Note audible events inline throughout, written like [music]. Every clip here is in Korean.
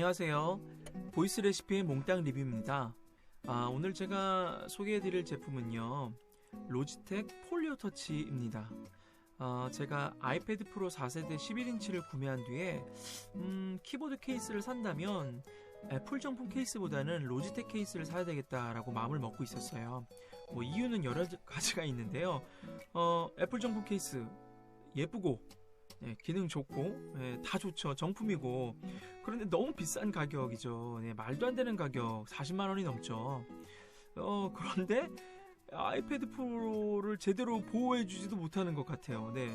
안녕하세요. 보이스 레시피의 몽땅 리뷰입니다. 아, 오늘 제가 소개해드릴 제품은요. 로지텍 폴리오 터치입니다. 어, 제가 아이패드 프로 4세대 11인치를 구매한 뒤에 음, 키보드 케이스를 산다면 애플 정품 케이스보다는 로지텍 케이스를 사야 되겠다라고 마음을 먹고 있었어요. 뭐 이유는 여러 가지가 있는데요. 어, 애플 정품 케이스 예쁘고 예, 기능 좋고 예, 다 좋죠 정품이고 그런데 너무 비싼 가격이죠 예, 말도 안 되는 가격 40만 원이 넘죠 어, 그런데 아이패드 프로를 제대로 보호해주지도 못하는 것 같아요. 네,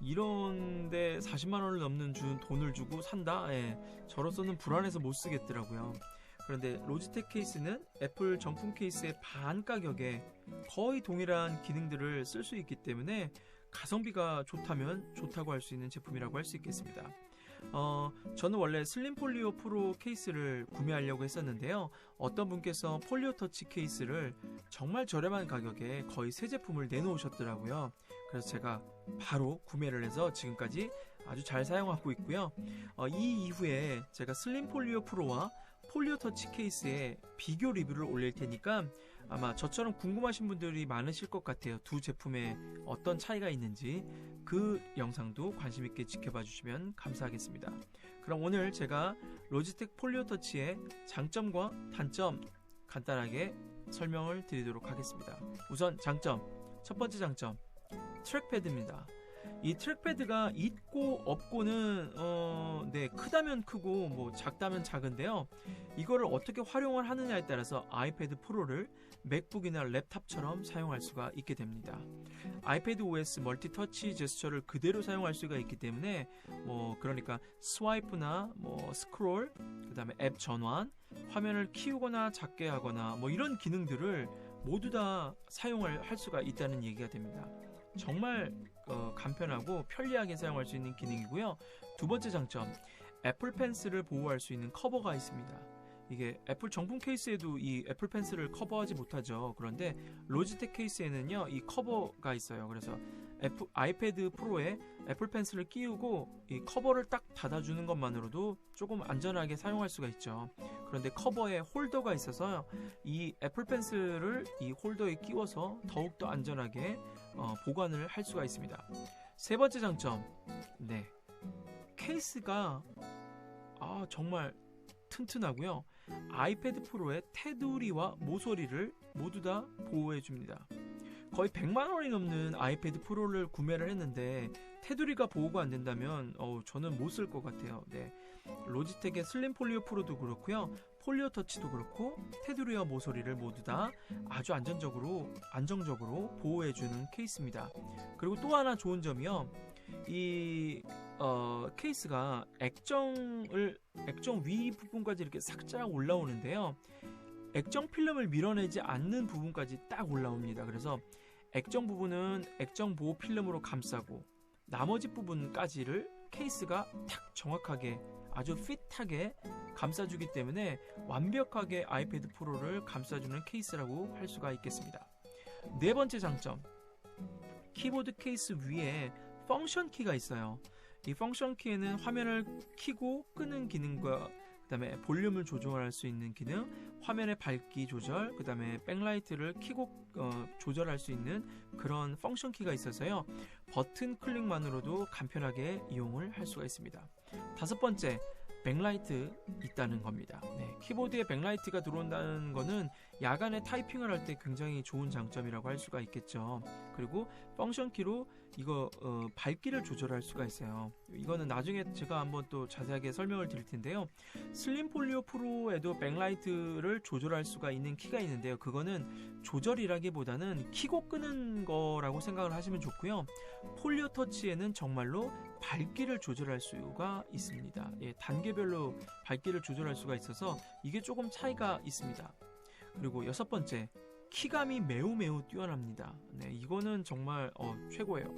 이런데 40만 원을 넘는 준 돈을 주고 산다. 예, 저로서는 불안해서 못 쓰겠더라고요. 그런데 로지텍 케이스는 애플 정품 케이스의 반 가격에 거의 동일한 기능들을 쓸 수 있기 때문에 가성비가 좋다면 좋다고 할 수 있는 제품이라고 할 수 있겠습니다. 어, 저는 원래 슬림 폴리오 프로 케이스를 구매하려고 했었는데요. 어떤 분께서 폴리오 터치 케이스를 정말 저렴한 가격에 거의 새 제품을 내놓으셨더라고요. 그래서 제가 바로 구매를 해서 지금까지 아주 잘 사용하고 있고요. 어, 이 이후에 제가 슬림 폴리오 프로와 폴리오 터치 케이스의 비교 리뷰를 올릴 테니까 아마 저처럼 궁금하신 분들이 많으실 것 같아요. 두 제품의 어떤 차이가 있는지 그 영상도 관심 있게 지켜봐 주시면 감사하겠습니다. 그럼 오늘 제가 로지텍 폴리오 터치의 장점과 단점 간단하게 설명을 드리도록 하겠습니다. 우선 장점. 첫 번째 장점. 트랙패드입니다. 이 트랙패드가 있고 없고는 어, 네 크다면 크고 뭐 작다면 작은데요. 이거를 어떻게 활용을 하느냐에 따라서 아이패드 프로를 맥북이나 랩탑처럼 사용할 수가 있게 됩니다. 아이패드 OS 멀티 터치 제스처를 그대로 사용할 수가 있기 때문에 뭐 그러니까 스와이프나 뭐 스크롤 그다음에 앱 전환 화면을 키우거나 작게 하거나 뭐 이런 기능들을 모두 다 사용을 할 수가 있다는 얘기가 됩니다. 정말 어, 간편하고 편리하게 사용할 수 있는 기능이고요. 두 번째 장점, 애플 펜슬을 보호할 수 있는 커버가 있습니다. 이게 애플 정품 케이스에도 이 애플 펜슬을 커버하지 못하죠. 그런데 로지텍 케이스에는요, 이 커버가 있어요. 그래서 애플, 아이패드 프로에 애플 펜슬을 끼우고 이 커버를 딱 닫아주는 것만으로도 조금 안전하게 사용할 수가 있죠. 그런데 커버에 홀더가 있어서 이 애플 펜슬을 이 홀더에 끼워서 더욱더 안전하게 어, 보관을 할 수가 있습니다. 세 번째 장점, 네 케이스가 아 정말 튼튼하고요. 아이패드 프로의 테두리와 모서리를 모두 다 보호해 줍니다. 거의 100만 원이 넘는 아이패드 프로를 구매를 했는데 테두리가 보호가 안 된다면 어, 저는 못 쓸 것 같아요. 네. 로지텍의 슬림 폴리오 프로도 그렇고요. 폴리오 터치도 그렇고 테두리와 모서리를 모두 다 아주 안전적으로 안정적으로 보호해 주는 케이스입니다. 그리고 또 하나 좋은 점이요. 이 어, 케이스가 액정을 액정 위 부분까지 이렇게 싹짝 올라오는데요. 액정 필름을 밀어내지 않는 부분까지 딱 올라옵니다. 그래서 액정 부분은 액정 보호 필름으로 감싸고 나머지 부분까지를 케이스가 딱 정확하게 아주 핏하게 감싸주기 때문에 완벽하게 아이패드 프로를 감싸주는 케이스라고 할 수가 있겠습니다. 네 번째 장점. 키보드 케이스 위에 펑션 키가 있어요. 이 펑션 키에는 화면을 키고 끄는 기능과 그다음에 볼륨을 조절할 수 있는 기능, 화면의 밝기 조절, 그다음에 백라이트를 키고 어, 조절할 수 있는 그런 펑션 키가 있어서요. 버튼 클릭만으로도 간편하게 이용을 할 수가 있습니다. 다섯 번째, 백라이트 있다는 겁니다. 네, 키보드에 백라이트가 들어온다는 거는 야간에 타이핑을 할 때 굉장히 좋은 장점이라고 할 수가 있겠죠. 그리고 펑션 키로 이거 어, 밝기를 조절할 수가 있어요. 이거는 나중에 제가 한번 또 자세하게 설명을 드릴 텐데요. 슬림 폴리오 프로에도 백라이트를 조절할 수가 있는 키가 있는데요. 그거는 조절이라기보다는 키고 끄는 거라고 생각을 하시면 좋고요. 폴리오 터치에는 정말로 밝기를 조절할 수가 있습니다. 예, 단계별로 밝기를 조절할 수가 있어서 이게 조금 차이가 있습니다. 그리고 여섯 번째, 키감이 매우 매우 뛰어납니다. 네, 이거는 정말 어, 최고예요.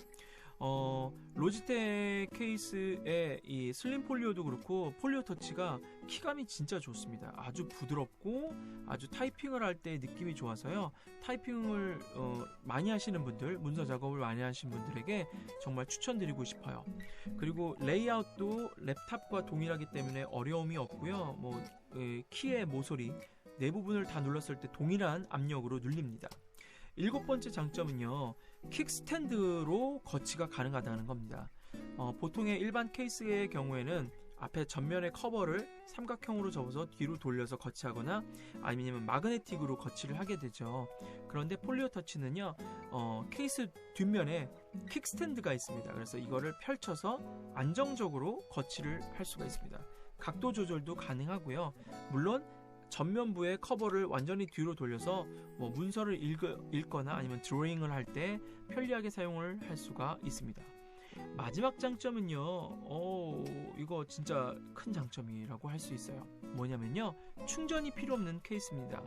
어, 로지텍 케이스의 이 슬림 폴리오도 그렇고 폴리오 터치가 키감이 진짜 좋습니다. 아주 부드럽고 아주 타이핑을 할 때 느낌이 좋아서요. 타이핑을 어, 많이 하시는 분들, 문서 작업을 많이 하시는 분들에게 정말 추천드리고 싶어요. 그리고 레이아웃도 랩탑과 동일하기 때문에 어려움이 없고요. 뭐 에, 키의 모서리 네 부분을 다 눌렀을 때 동일한 압력으로 눌립니다. 일곱 번째 장점은요, 킥스탠드로 거치가 가능하다는 겁니다. 어, 보통의 일반 케이스의 경우에는 앞에 전면의 커버를 삼각형으로 접어서 뒤로 돌려서 거치하거나 아니면 마그네틱으로 거치를 하게 되죠. 그런데 폴리오 터치는요, 어, 케이스 뒷면에 킥스탠드가 있습니다. 그래서 이거를 펼쳐서 안정적으로 거치를 할 수가 있습니다. 각도 조절도 가능하고요. 물론 전면부의 커버를 완전히 뒤로 돌려서 뭐 문서를 읽, 거나 아니면 드로잉을 할 때 편리하게 사용을 할 수가 있습니다. 마지막 장점은요, 어, 이거 진짜 큰 장점이라고 할 수 있어요. 뭐냐면요, 충전이 필요 없는 케이스입니다.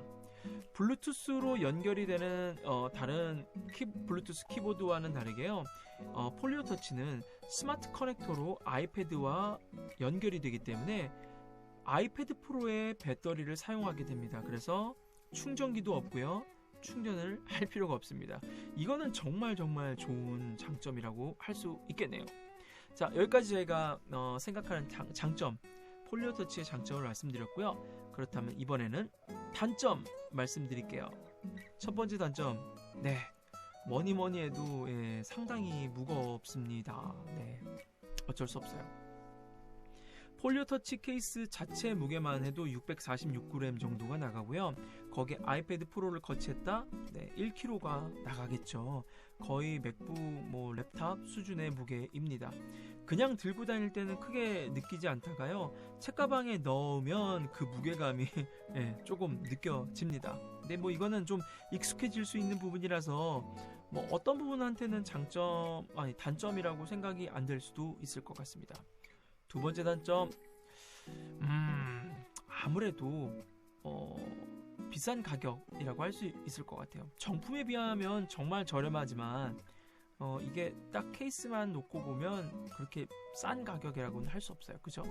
블루투스로 연결이 되는 어, 다른 키, 블루투스 키보드와는 다르게요. 어, 폴리오 터치는 스마트 커넥터로 아이패드와 연결이 되기 때문에 아이패드 프로의 배터리를 사용하게 됩니다. 그래서 충전기도 없고요. 충전을 할 필요가 없습니다. 이거는 정말 정말 좋은 장점이라고 할 수 있겠네요. 자, 여기까지 제가 어, 생각하는 장, 점 폴리오 터치의 장점을 말씀드렸고요. 그렇다면 이번에는 단점 말씀드릴게요. 첫 번째 단점, 네, 뭐니 뭐니 해도 예, 상당히 무겁습니다. 네, 어쩔 수 없어요. 폴리오 터치 케이스 자체 무게만 해도 646g 정도가 나가고요. 거기에 아이패드 프로를 거치했다? 네, 1kg가 나가겠죠. 거의 맥북 뭐 랩탑 수준의 무게입니다. 그냥 들고 다닐 때는 크게 느끼지 않다가요. 책가방에 넣으면 그 무게감이 네, [laughs] 조금 느껴집니다. 근데 뭐 이거는 좀 익숙해질 수 있는 부분이라서 뭐 어떤 부분한테는 장점 아니 단점이라고 생각이 안 될 수도 있을 것 같습니다. 두 번째 단점, 음, 아무래도 어, 비싼 가격이라고 할 수 있을 것 같아요. 정품에 비하면 정말 저렴하지만 어, 이게 딱 케이스만 놓고 보면 그렇게 싼 가격이라고는 할 수 없어요. 그죠?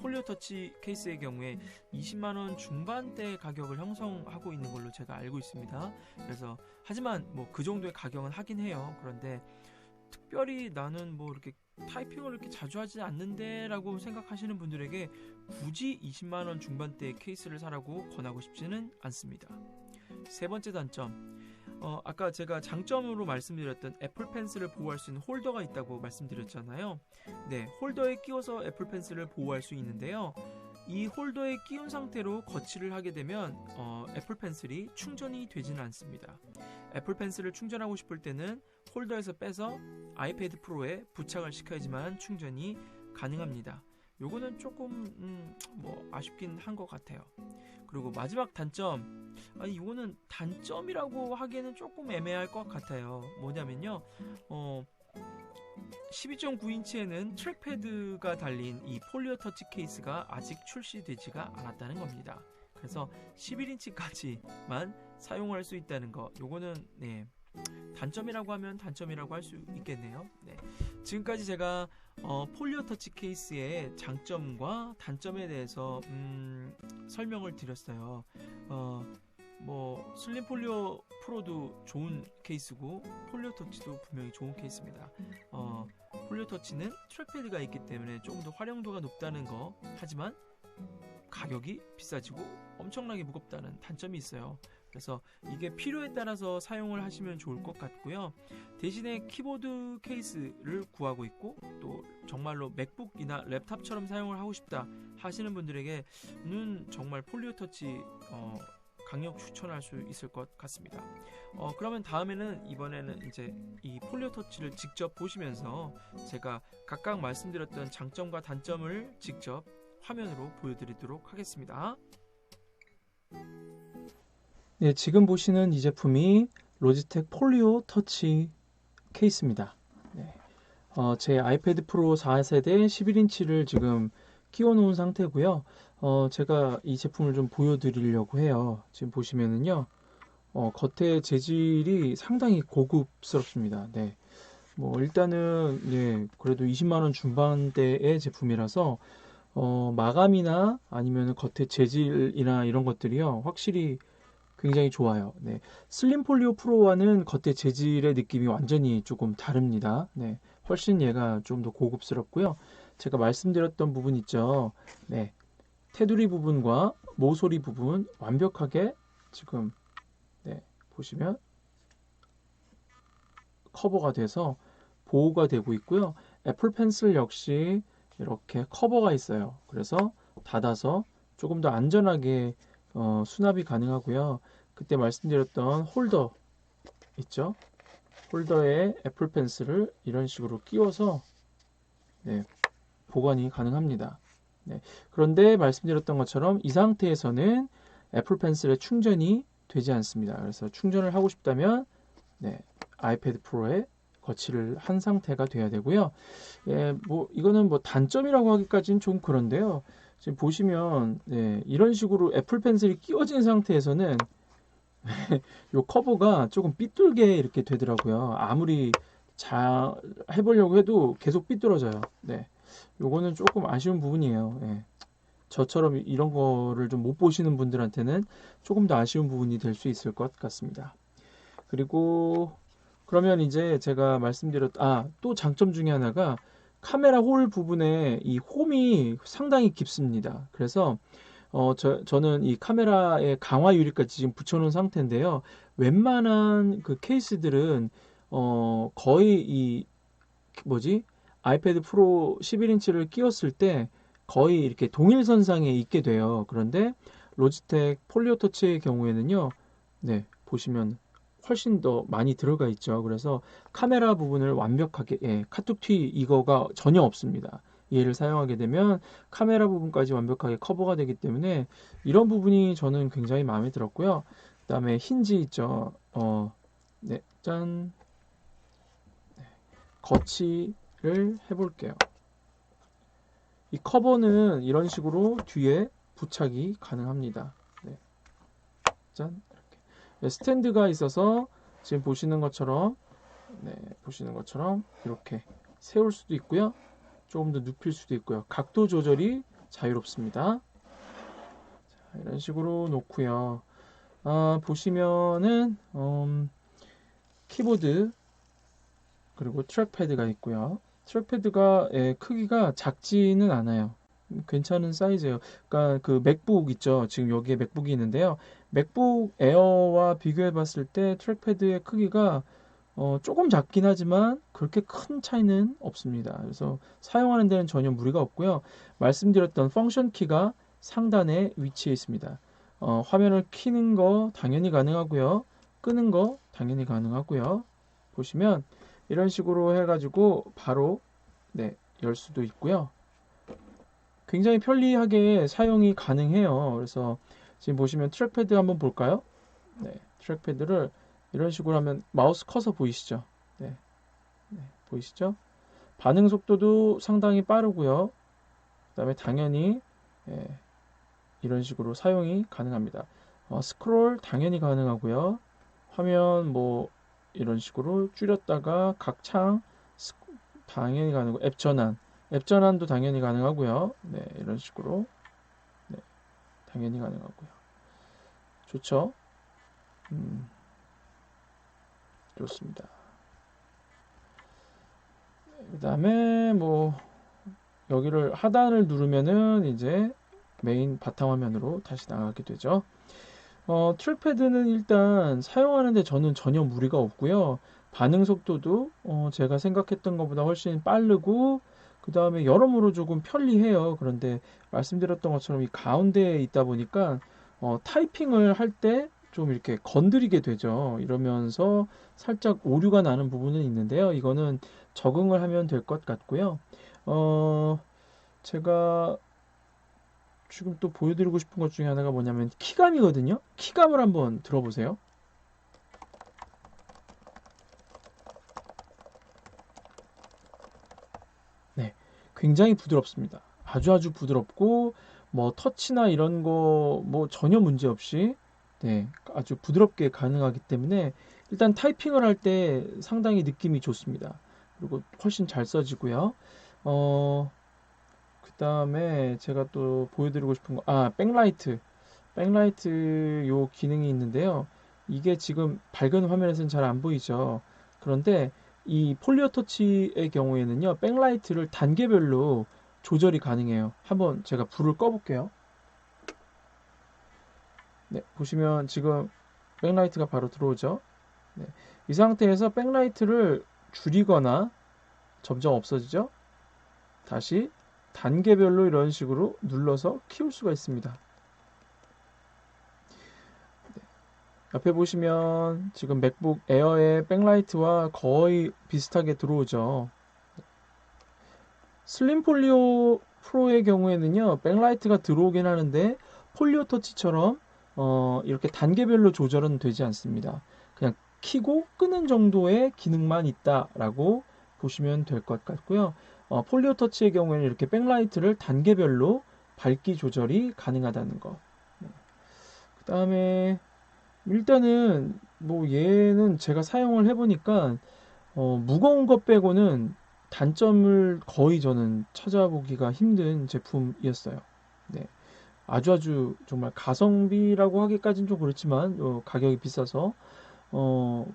폴리오 터치 케이스의 경우에 20만원 중반대 가격을 형성하고 있는 걸로 제가 알고 있습니다. 그래서, 하지만 뭐 그 정도의 가격은 하긴 해요. 그런데 특별히 나는 뭐 이렇게 타이핑을 이렇게 자주 하지 않는데 라고 생각하시는 분들에게 굳이 20만원 중반대 케이스를 사라고 권하고 싶지는 않습니다. 세 번째 단점. 어, 아까 제가 장점으로 말씀드렸던 애플 펜슬을 보호할 수 있는 홀더가 있다고 말씀드렸잖아요. 네, 홀더에 끼워서 애플 펜슬을 보호할 수 있는데요. 이 홀더에 끼운 상태로 거치를 하게 되면 어, 애플 펜슬이 충전이 되지는 않습니다. 애플 펜슬을 충전하고 싶을 때는 홀더에서 빼서 아이패드 프로에 부착을 시켜야지만 충전이 가능합니다. 요거는 조금 음, 뭐 아쉽긴 한 것 같아요. 그리고 마지막 단점, 아니 이거는 단점이라고 하기에는 조금 애매할 것 같아요. 뭐냐면요, 어, 12.9인치에는 트랙패드가 달린 이 폴리오 터치 케이스가 아직 출시되지가 않았다는 겁니다. 그래서 11인치까지만 사용할 수 있다는 거, 요거는 네, 단점이라고 하면 단점이라고 할 수 있겠네요. 네. 지금까지 제가 어, 폴리오 터치 케이스의 장점과 단점에 대해서 음, 설명을 드렸어요. 어, 뭐 슬림 폴리오 프로도 좋은 케이스고 폴리오 터치도 분명히 좋은 케이스입니다. 어, 폴리오 터치는 트랙패드가 있기 때문에 조금 더 활용도가 높다는 거 하지만 가격이 비싸지고 엄청나게 무겁다는 단점이 있어요. 그래서 이게 필요에 따라서 사용을 하시면 좋을 것 같고요. 대신에 키보드 케이스를 구하고 있고 또 정말로 맥북이나 랩탑처럼 사용을 하고 싶다 하시는 분들에게는 정말 폴리오 터치 어, 강력 추천할 수 있을 것 같습니다. 어, 그러면 다음에는 이번에는 이제 이 폴리오 터치를 직접 보시면서 제가 각각 말씀드렸던 장점과 단점을 직접 화면으로 보여드리도록 하겠습니다. 네, 지금 보시는 이 제품이 로지텍 폴리오 터치 케이스입니다. 네. 어, 제 아이패드 프로 4세대 11인치를 지금 끼워 놓은 상태고요. 어, 제가 이 제품을 좀 보여드리려고 해요. 지금 보시면은요. 어, 겉에 재질이 상당히 고급스럽습니다. 네. 뭐 일단은 예, 그래도 20만 원 중반대의 제품이라서 어, 마감이나 아니면 겉에 재질이나 이런 것들이요. 확실히 굉장히 좋아요. 네. 슬림 폴리오 프로와는 겉에 재질의 느낌이 완전히 조금 다릅니다. 네. 훨씬 얘가 좀 더 고급스럽고요. 제가 말씀드렸던 부분 있죠. 네. 테두리 부분과 모서리 부분 완벽하게 지금 네, 보시면 커버가 돼서 보호가 되고 있고요. 애플 펜슬 역시 이렇게 커버가 있어요. 그래서 닫아서 조금 더 안전하게 어, 수납이 가능하고요. 그때 말씀드렸던 홀더 있죠? 홀더에 애플 펜슬을 이런 식으로 끼워서 네, 보관이 가능합니다. 네, 그런데 말씀드렸던 것처럼 이 상태에서는 애플 펜슬의 충전이 되지 않습니다. 그래서 충전을 하고 싶다면 네, 아이패드 프로에 거치를 한 상태가 돼야 되고요. 예, 뭐 이거는 뭐 단점이라고 하기까지는 좀 그런데요. 지금 보시면 네, 이런 식으로 애플 펜슬이 끼워진 상태에서는 [laughs] 요 커버가 조금 삐뚤게 이렇게 되더라고요. 아무리 잘 해보려고 해도 계속 삐뚤어져요. 네, 요거는 조금 아쉬운 부분이에요. 예. 저처럼 이런 거를 좀 못 보시는 분들한테는 조금 더 아쉬운 부분이 될 수 있을 것 같습니다. 그리고 그러면 이제 제가 말씀드렸 아, 또 장점 중에 하나가 카메라 홀 부분에 이 홈이 상당히 깊습니다. 그래서 어, 저, 저는 이 카메라에 강화 유리까지 지금 붙여놓은 상태인데요. 웬만한 그 케이스들은 어, 거의 이 뭐지 아이패드 프로 11인치를 끼웠을 때 거의 이렇게 동일선상에 있게 돼요. 그런데 로지텍 폴리오 터치의 경우에는요, 네 보시면 훨씬 더 많이 들어가 있죠. 그래서 카메라 부분을 완벽하게 예, 카툭튀 이거가 전혀 없습니다. 얘를 사용하게 되면 카메라 부분까지 완벽하게 커버가 되기 때문에 이런 부분이 저는 굉장히 마음에 들었고요. 그 다음에 힌지 있죠. 어, 네, 짠. 네, 거치를 해볼게요. 이 커버는 이런 식으로 뒤에 부착이 가능합니다. 네. 짠. 네, 스탠드가 있어서 지금 보시는 것처럼 네, 보시는 것처럼 이렇게 세울 수도 있고요. 조금 더 눕힐 수도 있고요. 각도 조절이 자유롭습니다. 자, 이런 식으로 놓고요. 아, 보시면은 음, 키보드 그리고 트랙패드가 있고요. 트랙패드가 예, 크기가 작지는 않아요. 괜찮은 사이즈예요. 그러니까 그 맥북 있죠. 지금 여기에 맥북이 있는데요. 맥북 에어와 비교해 봤을 때 트랙패드의 크기가 어, 조금 작긴 하지만 그렇게 큰 차이는 없습니다. 그래서 사용하는 데는 전혀 무리가 없고요. 말씀드렸던 펑션 키가 상단에 위치해 있습니다. 어, 화면을 키는 거 당연히 가능하고요. 끄는 거 당연히 가능하고요. 보시면 이런 식으로 해가지고 바로 네, 열 수도 있고요. 굉장히 편리하게 사용이 가능해요. 그래서 지금 보시면 트랙패드 한번 볼까요? 네, 트랙패드를 이런 식으로 하면 마우스 커서 보이시죠? 네, 네 보이시죠? 반응 속도도 상당히 빠르고요. 그 다음에 당연히 예, 이런 식으로 사용이 가능합니다. 어, 스크롤 당연히 가능하고요. 화면 뭐 이런 식으로 줄였다가 각 창 당연히 가능하고 앱 전환 앱 전환도 당연히 가능하고요. 네, 이런 식으로 네, 당연히 가능하고요. 좋죠? 음, 좋습니다. 그 다음에 뭐 여기를 하단을 누르면은 이제 메인 바탕화면으로 다시 나가게 되죠. 어, 트랙패드는 일단 사용하는데 저는 전혀 무리가 없고요. 반응 속도도 어, 제가 생각했던 것보다 훨씬 빠르고 그 다음에 여러모로 조금 편리해요. 그런데 말씀드렸던 것처럼 이 가운데에 있다 보니까 어, 타이핑을 할 때 좀 이렇게 건드리게 되죠. 이러면서 살짝 오류가 나는 부분은 있는데요. 이거는 적응을 하면 될 것 같고요. 어, 제가 지금 또 보여드리고 싶은 것 중에 하나가 뭐냐면 키감이거든요. 키감을 한번 들어보세요. 네, 굉장히 부드럽습니다. 아주 아주 부드럽고 뭐 터치나 이런 거 뭐 전혀 문제 없이 네, 아주 부드럽게 가능하기 때문에 일단 타이핑을 할 때 상당히 느낌이 좋습니다. 그리고 훨씬 잘 써지고요. 어, 그 다음에 제가 또 보여드리고 싶은 거, 아, 백라이트. 백라이트 요 기능이 있는데요. 이게 지금 밝은 화면에서는 잘 안 보이죠. 그런데 이 폴리오 터치의 경우에는요, 백라이트를 단계별로 조절이 가능해요. 한번 제가 불을 꺼볼게요. 네, 보시면 지금 백라이트가 바로 들어오죠. 네, 이 상태에서 백라이트를 줄이거나 점점 없어지죠. 다시 단계별로 이런 식으로 눌러서 키울 수가 있습니다. 네, 옆에 보시면 지금 맥북 에어의 백라이트와 거의 비슷하게 들어오죠. 슬림 폴리오 프로의 경우에는요, 백라이트가 들어오긴 하는데 폴리오 터치처럼 어, 이렇게 단계별로 조절은 되지 않습니다. 그냥 키고 끄는 정도의 기능만 있다라고 보시면 될 것 같고요. 어, 폴리오 터치의 경우에는 이렇게 백라이트를 단계별로 밝기 조절이 가능하다는 거. 네. 그 다음에 일단은 뭐 얘는 제가 사용을 해보니까 어, 무거운 것 빼고는 단점을 거의 저는 찾아보기가 힘든 제품이었어요. 네. 아주 아주 정말 가성비라고 하기까지는 좀 그렇지만 어, 가격이 비싸서 어,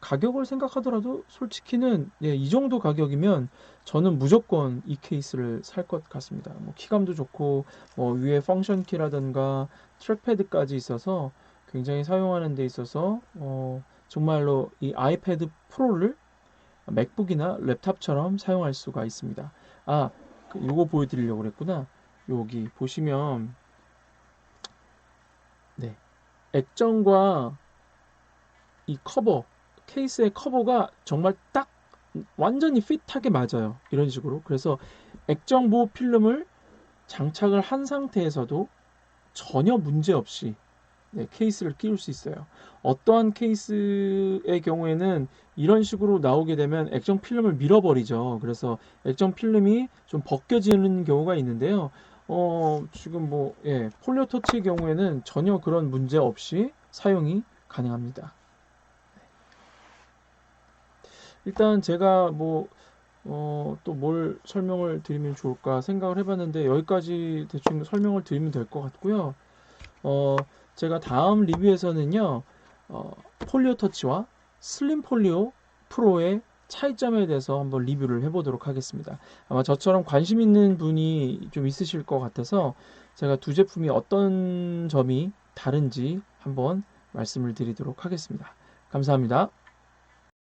가격을 생각하더라도 솔직히는 예, 이 정도 가격이면 저는 무조건 이 케이스를 살 것 같습니다. 뭐 키감도 좋고 뭐 위에 펑션 키라든가 트랙패드까지 있어서 굉장히 사용하는 데 있어서 어, 정말로 이 아이패드 프로를 맥북이나 랩탑처럼 사용할 수가 있습니다. 아, 그 요거 보여드리려고 그랬구나. 여기 보시면 네 액정과 이 커버 케이스의 커버가 정말 딱 완전히 핏하게 맞아요 이런 식으로 그래서 액정 보호 필름을 장착을 한 상태에서도 전혀 문제 없이 네, 케이스를 끼울 수 있어요. 어떠한 케이스의 경우에는 이런 식으로 나오게 되면 액정 필름을 밀어버리죠. 그래서 액정 필름이 좀 벗겨지는 경우가 있는데요. 어, 지금 뭐, 예, 폴리오 터치의 경우에는 전혀 그런 문제 없이 사용이 가능합니다. 일단 제가 뭐, 어, 또 뭘 설명을 드리면 좋을까 생각을 해봤는데 여기까지 대충 설명을 드리면 될 것 같고요. 어, 제가 다음 리뷰에서는요, 어, 폴리오 터치와 슬림 폴리오 프로의 차이점에 대해서 한번 리뷰를 해보도록 하겠습니다. 아마 저처럼 관심 있는 분이 좀 있으실 것 같아서 제가 두 제품이 어떤 점이 다른지 한번 말씀을 드리도록 하겠습니다. 감사합니다.